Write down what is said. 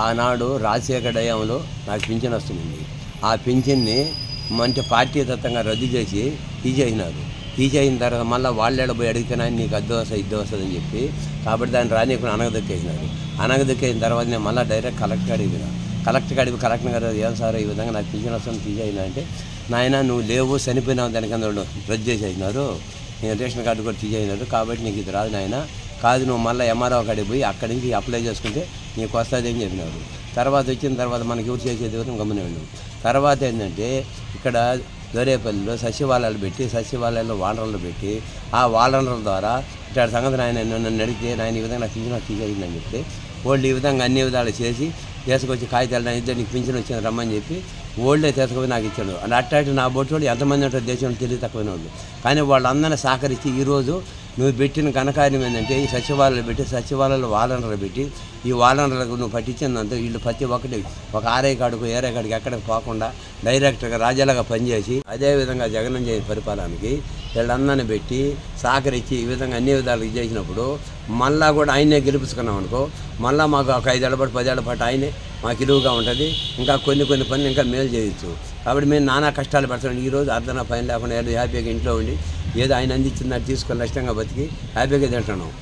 ఆనాడు రాజశేఖర డయంలో నాకు పింఛన్ వస్తుంది ఆ పింఛన్ని మంచి పార్టీ తత్వంగా రద్దు చేసి తీసేసినారు. తీసేసిన తర్వాత మళ్ళీ వాళ్ళు పోయి అడిగితేనా నీకు అద్దె వస్తుంది ఇద్దె వస్తుంది అని చెప్పి కాబట్టి దాన్ని రానియకుండా అనగదొక్కేసినారు. అనగదొక్కేసిన తర్వాత నేను మళ్ళీ డైరెక్ట్ కలెక్టర్ అడిగిన కలెక్టర్ అడిగి కలెక్టర్ గారు ఏం సార్ ఈ విధంగా నాకు పింఛన్ వస్తుంది తీసేసిన అంటే నాయన నువ్వు లేవు చనిపోయినావు దానికి రద్దు చేసేసినారు. నేను రేషన్ కార్డు కూడా తీసేసినారు కాబట్టి నీకు ఇది రాదు నాయన. కాదు నువ్వు మళ్ళీ ఎంఆర్ఓ కాడికి పోయి అక్కడి నుంచి అప్లై చేసుకుంటే నీకు వస్తుంది అని చెప్పినారు. తర్వాత వచ్చిన తర్వాత మనకి ఎవరు చేసేది ఎవరు గమనే తర్వాత ఏంటంటే ఇక్కడ దొరేపల్లిలో సచివాలయాలు పెట్టి సచివాలయాల్లో వాలనర్లు పెట్టి ఆ వాలనర్ల ద్వారా ఇట్లా సంగతి ఆయన నన్ను అడిగితే నాయన ఈ విధంగా నాకు పింఛన్ తీసేసిందని చెప్తే వాళ్ళు ఈ విధంగా అన్ని విధాలు చేసి తీసుకొచ్చి కాగితాలు నా ఇద్దరు నీకు పింఛన్ వచ్చింది రమ్మని చెప్పి ఓల్డే తీసుకుపోయి నాకు ఇచ్చాడు. అంటే అట్టాటి నా బొట్టు ఎంతమంది ఉంటారు దేశంలో తెలివి తక్కువైన వాళ్ళు. కానీ వాళ్ళందరినీ సహకరించి ఈరోజు నువ్వు పెట్టిన ఘనకార్యం ఏంటంటే ఈ సచివాలయాలు పెట్టి సచివాలయాలు వాలంటీర్లు పెట్టి ఈ వాలంటీర్లకు నువ్వు పట్టించినంత వీళ్ళు ప్రతి ఒక్కటి ఒక ఆరే కాడుకు ఏరే కాడికి ఎక్కడికి పోకుండా డైరెక్ట్గా రాజాలుగా పనిచేసి అదేవిధంగా జగన్ చేసిన పరిపాలనకి వీళ్ళందరినీ పెట్టి సహకరించి ఈ విధంగా అన్ని విధాలుగా చేసినప్పుడు మళ్ళా కూడా ఆయనే గెలిపించుకున్నాం అనుకో మళ్ళీ మాకు ఒక ఐదేళ్ళ పాటు పదేళ్ళ పాటు ఆయనే మాకు ఇరువుగా ఉంటుంది. ఇంకా కొన్ని కొన్ని పనులు ఇంకా మేలు చేయొచ్చు. కాబట్టి మేము నానా కష్టాలు పడుతున్నాం. ఈరోజు అర్ధన పని లేకుండా ఏదో హ్యాపీగా ఇంట్లో ఉండి ఏదో ఆయన అందించిందని తీసుకొని నష్టంగా బతికి హ్యాపీగా తింటున్నాం.